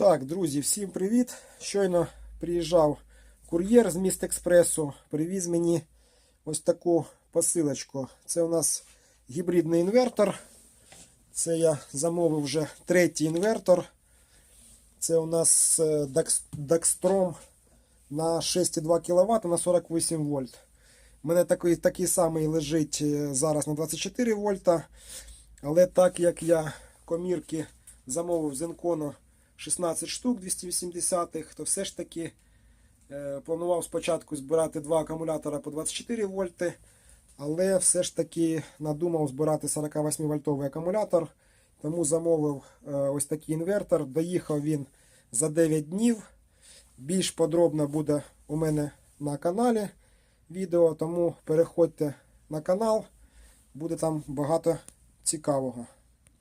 Так, друзі, всім привіт! Щойно приїжджав кур'єр з міст експресу, привіз мені ось таку посилочку. Це у нас гібридний інвертор. Це я замовив вже третій інвертор. Це у нас е, на 6,2 кВт на 48 вольт. У мене такий, такий самий лежить е, зараз на 24 вольта. Але так як я комірки замовив з Encono 16 штук 280-х, то все ж таки е, планував спочатку збирати два акумулятора по 24 вольти, але все ж таки надумав збирати 48 вольтовий акумулятор, тому замовив е, ось такий інвертор. Доїхав він за 9 днів. Більш подробно буде у мене на каналі відео, тому переходьте на канал, буде там багато цікавого.